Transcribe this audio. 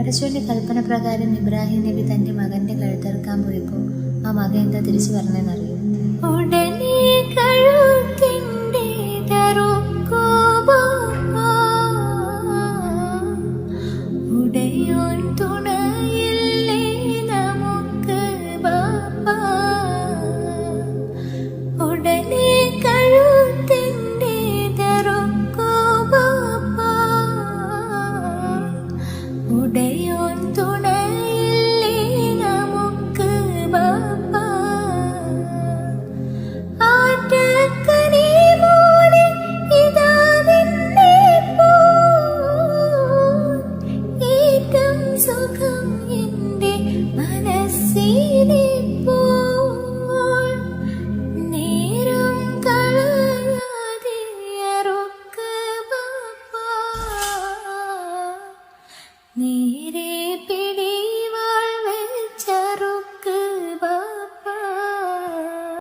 പടച്ചോന്റെ കൽപ്പന പ്രകാരം ഇബ്രാഹിം നബി തന്റെ മകന്റെ കഴുത്തെറുക്കാൻ പോയപ്പോ ആ മകൻ എന്താ തിരിച്ചു പറഞ്ഞെന്നറിയോ ഉടനെ കഴുത്തിന്റെ ഉടയോൻ തുണയില്ലേ നമുക്ക് ബാപ്പാ. ഉടനെ കഴുത്തിന്റെ मेरे पे